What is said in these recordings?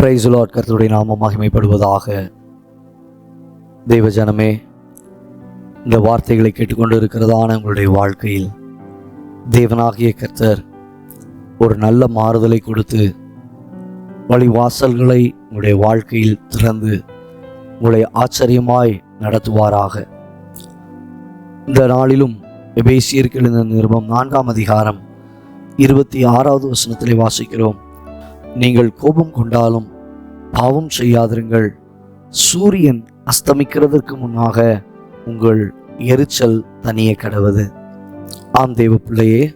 Praise the Lord கர்த்தருடைய நாமம் மகிமைப்படுவதாக. தெய்வஜனமே இந்த வார்த்தைகளை கேட்டுக்கொண்டு இருக்கிறதான உங்களுடைய வாழ்க்கையில் தேவனாகிய கர்த்தர் ஒரு நல்ல மாறுதலை கொடுத்து வழிவாசல்களை உங்களுடைய வாழ்க்கையில் திறந்து உங்களை ஆச்சரியமாய் நடத்துவாராக. இந்த நாளிலும் எபேசியர்கள் இந்த நிருபம் நான்காம் அதிகாரம் இருபத்தி ஆறாவது வசனத்திலே வாசிக்கிறோம். நீங்கள் கோபம் கொண்டாலும் பாவம் செய்யாதிருங்கள். சூரியன் அஸ்தமிக்கிறதற்கு முன்னாக உங்கள் எரிச்சல் தனியே கடவுது. ஆம் தெய்வ பிள்ளையே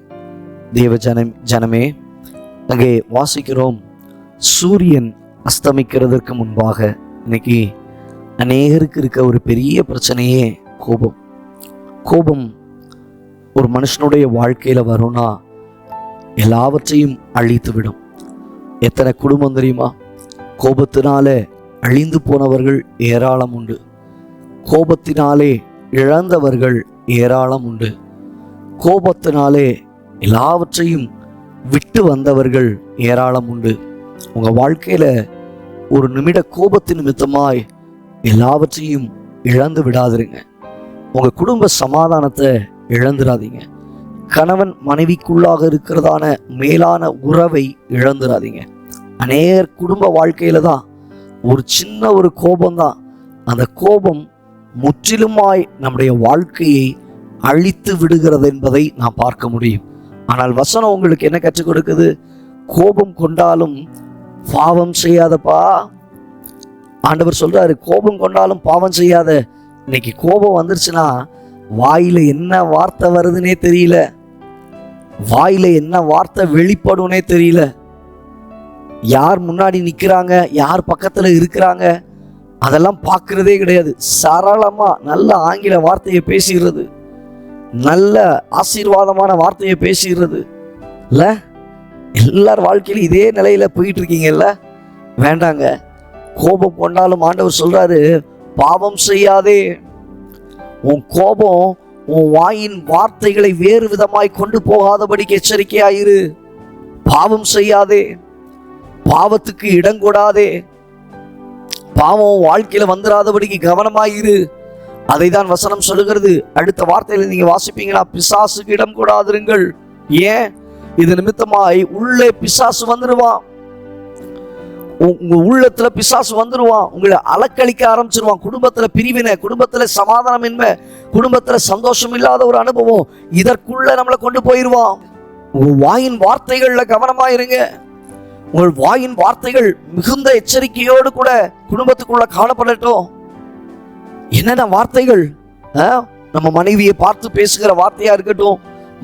தேவ ஜனம் ஜனமே அங்கே வாசிக்கிறோம். சூரியன் அஸ்தமிக்கிறதற்கு முன்பாக இன்னைக்கு அநேகருக்கு இருக்க ஒரு பெரிய பிரச்சனையே கோபம். கோபம் ஒரு மனுஷனுடைய வாழ்க்கையில வரும்னா எல்லாவற்றையும் அழித்து விடும் எத்தனை குடும்பம் தெரியுமா? கோபத்தினால அழிந்து போனவர்கள் ஏராளம் உண்டு. கோபத்தினாலே இழந்தவர்கள் ஏராளம் உண்டு. கோபத்தினாலே எல்லாவற்றையும் விட்டு வந்தவர்கள் ஏராளம் உண்டு. உங்க வாழ்க்கையில ஒரு நிமிட கோபத்தின் நிமித்தமாய் எல்லாவற்றையும் இழந்து விடாதிருங்க. உங்க குடும்ப சமாதானத்தை இழந்துடாதீங்க கணவன் மனைவிக்குள்ளாக இருக்கிறதான மேலான உறவை இழந்துடாதீங்க அநேகர் குடும்ப வாழ்க்கையில தான் ஒரு சின்ன ஒரு கோபம்தான். அந்த கோபம் முற்றிலுமாய் நம்முடைய வாழ்க்கையை அழித்து விடுகிறது என்பதை நாம் பார்க்க முடியும். ஆனால் வசனம் உங்களுக்கு என்ன கற்றுக் கொடுக்குது? கோபம் கொண்டாலும் பாவம் செய்யாதப்பா. ஆண்டவர் சொல்றாரு கோபம் கொண்டாலும் பாவம் செய்யாத. இன்னைக்கு கோபம் வந்துருச்சுன்னா வாயில என்ன வார்த்தை வருதுன்னே தெரியல. வாயில என்ன வார்த்தை வெளிப்படும்னே தெரியல. யார் முன்னாடி நிற்கிறாங்க யார் பக்கத்தில் இருக்கிறாங்க? அதெல்லாம் பார்க்குறதே கிடையாது. சரளமாக நல்ல ஆங்கில வார்த்தையை பேசுகிறது நல்ல ஆசீர்வாதமான வார்த்தையை பேசுகிறது இல்லை? எல்லார் வாழ்க்கையிலும் இதே நிலையில் போயிட்டு இருக்கீங்கல்ல வேண்டாங்க. கோபம் கொண்டாலும் ஆண்டவர் சொல்கிறாரு பாவம் செய்யாதே. உன் கோபம் உன் வாயின் வார்த்தைகளை வேறு விதமாய் கொண்டு போகாதபடிக்கு எச்சரிக்கையாயிரு. பாவம் செய்யாதே. பாவத்துக்கு இடம் கூடாதே பாவம் வாழ்க்கையில வந்துடாதபடிக்கு கவனமாயிரு. அதை தான் வசனம் சொல்லுகிறது. அடுத்த வார்த்தையில நீங்க வாசிப்பீங்களா? பிசாசுக்கு இடம் கூடாதிருங்கள் ஏன்? இது நிமித்தமாய் உள்ளே பிசாசு வந்துடுவான் உங்க உள்ளத்துல பிசாசு வந்துருவான் உங்களை அலக்களிக்க ஆரம்பிச்சிருவான். குடும்பத்துல பிரிவினை குடும்பத்துல சமாதானமின்மை குடும்பத்துல சந்தோஷம் இல்லாத ஒரு அனுபவம் இதற்குள்ள நம்மளை கொண்டு போயிருவான். உங்க வாயின் வார்த்தைகள்ல கவனமா இருங்க உங்கள் வாயின் வார்த்தைகள் மிகுந்த எச்சரிக்கையோடு கூட குடும்பத்துக்குள்ள காணப்படட்டும் என்னென்ன வார்த்தைகள் ஆ? நம்ம மனைவியை பார்த்து பேசுகிற வார்த்தையா இருக்கட்டும்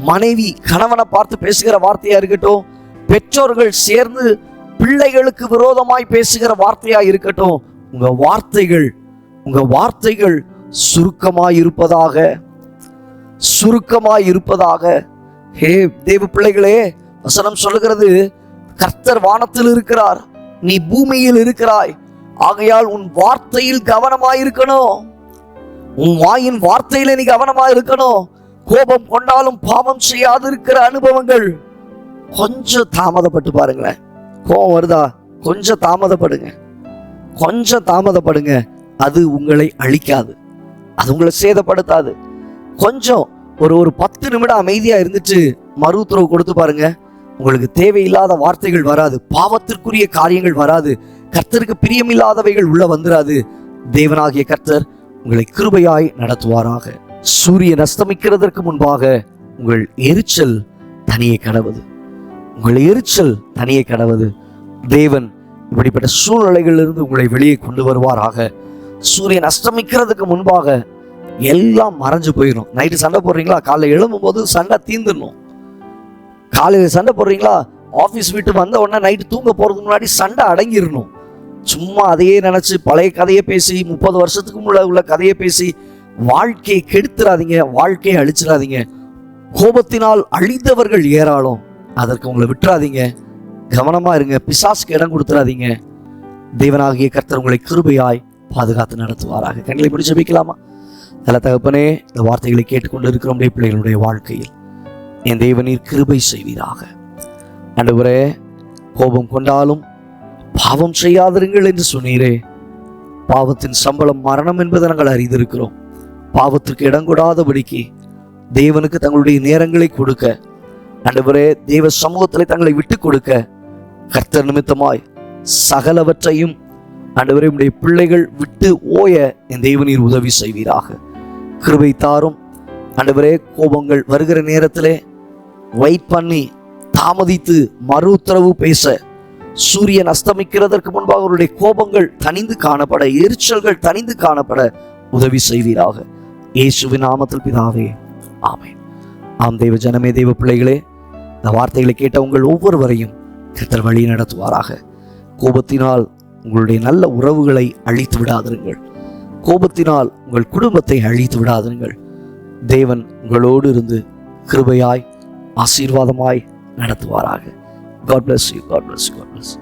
மனைவி கணவனை பார்த்து பேசுகிற வார்த்தையா இருக்கட்டும் பெற்றோர்கள் சேர்ந்து பிள்ளைகளுக்கு விரோதமாய் பேசுகிற வார்த்தையா இருக்கட்டும் உங்க வார்த்தைகள் உங்க வார்த்தைகள் சுருக்கமாய் இருப்பதாக சுருக்கமாய் இருப்பதாக ஹே தேவ பிள்ளைகளே வசனம் சொல்லுகிறது கர்த்தர் வானத்தில் இருக்கிறார். நீ பூமியில் இருக்கிறாய். ஆகையால் உன் வார்த்தையில் கவனமாயிருக்கணும். உன் வாயின் வார்த்தையில நீ கவனமாயிருக்கணும். கோபம் கொண்டாலும் பாவம் செய்யாது இருக்கிற அனுபவங்கள். கொஞ்சம் தாமதப்பட்டு பாருங்களேன். கோபம் வருதா? கொஞ்சம் தாமதப்படுங்க. கொஞ்சம் தாமதப்படுங்க. அது உங்களை அழிக்காது. அது உங்களை சேதப்படுத்தாது. கொஞ்சம் ஒரு ஒரு பத்து நிமிடம் அமைதியா இருந்துட்டு மறு உத்தரவு கொடுத்து பாருங்க. உங்களுக்கு தேவையில்லாத வார்த்தைகள் வராது பாவத்திற்குரிய காரியங்கள் வராது கர்த்தருக்கு பிரியமில்லாதவைகள் உள்ள வந்துராது. தேவனாகிய கர்த்தர் உங்களை கிருபையாய் நடத்துவாராக. சூரியன் அஸ்தமிக்கிறதற்கு முன்பாக உங்கள் எரிச்சல் தனியே கடவுது உங்கள் எரிச்சல் தனியே கடவுது தேவன் இப்படிப்பட்ட சூழ்நிலைகளிலிருந்து உங்களை வெளியே கொண்டு வருவாராக. சூரியன் அஸ்தமிக்கிறதுக்கு முன்பாக எல்லாம் மறைஞ்சு போயிடும் நைட்டு சண்டை போடுறீங்களா? காலைல எழும்பும் போது சண்டை தீந்துடணும் காலையில் சண்டை போடுறீங்களா? ஆஃபீஸ் விட்டு வந்த உடனே நைட்டு தூங்க போகிறதுக்கு முன்னாடி சண்டை அடங்கிடணும். சும்மா அதையே நினச்சி பழைய கதையை பேசி முப்பது வருஷத்துக்கு முள்ள உள்ள கதையை பேசி வாழ்க்கையை கெடுத்துடாதீங்க வாழ்க்கையை அழிச்சிடாதீங்க. கோபத்தினால் அழிந்தவர்கள் ஏராளம். அதற்கு உங்களை விட்டுறாதீங்க. கவனமாக இருங்க. பிசாசுக்கு இடம் கொடுத்துறாதீங்க. தேவனாகிய கர்த்தர் உங்களை கிருபையாய் பாதுகாத்து நடத்துவாராக. கண்களை பிடிச்சு வைக்கலாமா நல்ல தகப்பனே இந்த வார்த்தைகளை கேட்டுக்கொண்டு இருக்கிறோம் பிள்ளைகளுடைய வாழ்க்கையில் என் தேவனீர் கிருபை செய்வீராக. அன்றுவரே கோபம் கொண்டாலும் பாவம் செய்யாதிருங்கள் என்று சொன்னீரே. பாவத்தின் சம்பளம் மரணம் என்பதை நாங்கள் அறிந்திருக்கிறோம். பாவத்திற்கு இடம் கொடாதபடிக்கு தேவனுக்கு தங்களுடைய நேரங்களை கொடுக்க அன்றுவரே தேவ சமூகத்தில் தங்களை விட்டு கொடுக்க கர்த்தர் நிமித்தமாய் சகலவற்றையும் அன்றுவரே உடைய பிள்ளைகள் விட்டு ஓய என் தேவநீர் உதவி செய்வீராக. கிருபை தாரும் அன்றுவரே கோபங்கள் வருகிற நேரத்திலே வெயிட் பண்ணி தாமதித்து மறு உத்தரவு பேச சூரியன் அஸ்தமிக்கிறதற்கு முன்பாக அவருடைய கோபங்கள் தனிந்து காணப்பட எரிச்சல்கள் தனிந்து காணப்பட உதவி செய்வீராக. இயேசுவின் நாமத்தில் பிதாவே ஆமே ஆம் தெய்வ ஜனமே தெய்வ பிள்ளைகளே இந்த வார்த்தைகளை கேட்ட உங்கள் ஒவ்வொருவரையும் கத்தர் வழி நடத்துவாராக. கோபத்தினால் உங்களுடைய நல்ல உறவுகளை அழித்து விடாதிருங்கள். கோபத்தினால் உங்கள் குடும்பத்தை அழித்து விடாதிருங்கள். தேவன் உங்களோடு இருந்து கிருபையாய் ஆசீர்வாதமாய் நடத்துவாராக God bless you God bless God bless